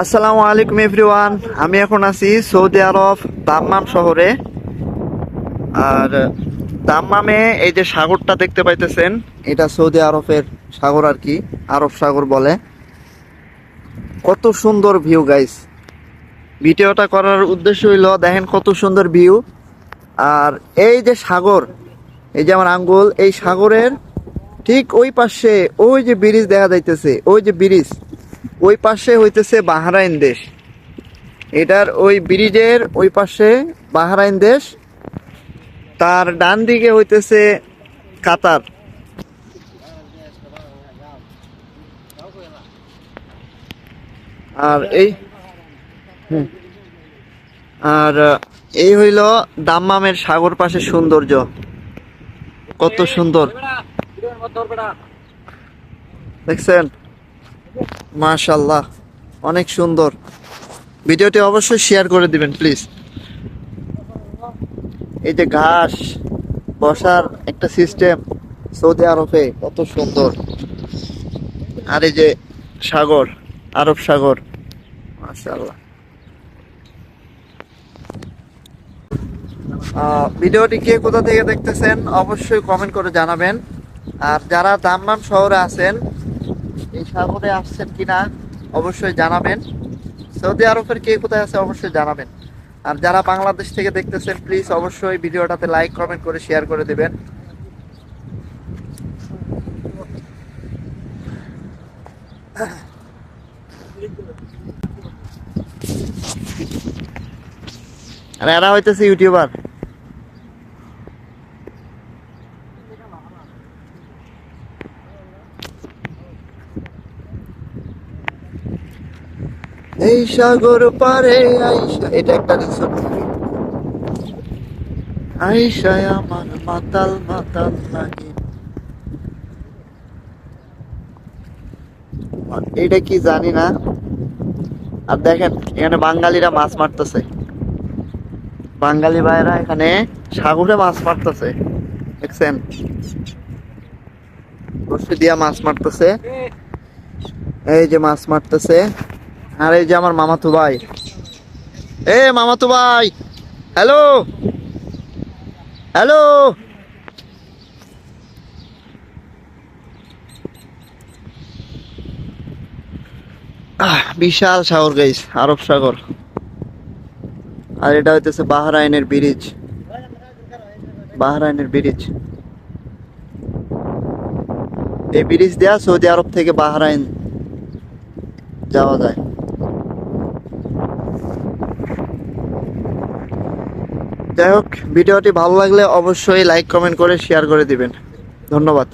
আসসালামু আলাইকুম, এভরিওয়ান। আমি এখন আছি সৌদি আরব দাম্মাম শহরে। আর, দাম্মামে এই যে সাগরটা দেখতে পাইতেছেন, এটা সৌদি আরবের সাগর আর কি, আরব সাগর বলে। কত সুন্দর ভিউ গাইস ভিডিওটা করার উদ্দেশ্য হইল, দেখেন কত সুন্দর ভিউ। আর এই যে সাগর, এই যে আমার আঙ্গুল, এই সাগরের ঠিক ওই পাশে ওই যে ব্রিজ দেখা যাইতেছে, ওই যে ব্রিজ। ওই পাশে হইতেছে বাহরাইন দেশ। এটার ওই ব্রিজের ওই পাশে বাহারাইন দেশ। তার ডান দিকে হইতেছে কাতার। আর এই। আর, এই হইল দাম্মামের সাগর পাশে সৌন্দর্য। কত সুন্দর। দেখছেন? মাশাল্লাহ অনেক সুন্দর। ভিডিওটি অবশ্যই শেয়ার করে দিবেন প্লিজ এই যে ঘাস, বসার একটা সিস্টেম সৌদি আরবে, কত সুন্দর। আর এই যে সাগর, আরব সাগর মাশাল্লাহ ভিডিওটি কে কোথা থেকে দেখতেছেন, অবশ্যই কমেন্ট করে জানাবেন। আর যারা দাম্মাম শহরে আছেন এই সাগরে আসছেন কিনা অবশ্যই জানাবেন। সৌদি আরবের কে কোথায় আছে অবশ্যই জানাবেন। আর যারা বাংলাদেশ থেকে দেখতেছেন প্লিজ অবশ্যই ভিডিওটাতে লাইক কমেন্ট করে শেয়ার করে দেবেন। আর এরা হইতেছে ইউটিউবার। এই সাগর পারে আইসা, এটা একটা রিসোর্ট আমার মাতাল মাতাল লাগে। এটা কি জানি না। আর দেখেন, এখানে বাঙালিরা মাছ মারতেছে। বাঙালি ভাইরা এখানে সাগরে মাছ মারতেছে। দেখছেন? দিয়া মাছ মারতেছে। এই যে মাছ মারতেছে। আর এই যে আমার মামাতো ভাই। এ, মামাতো ভাই, হ্যালো? হ্যালো? বিশাল সাগর গাইস আরব সাগর। আর এটা হইতেছে বাহরাইনের ব্রিজ বাহরাইনের ব্রিজ এই ব্রিজ দেয়া সৌদি আরব থেকে বাহরাইন যাওয়া যায়। যাই হোক ভিডিওটি ভালো লাগলে অবশ্যই লাইক কমেন্ট করে শেয়ার করে দিবেন। ধন্যবাদ।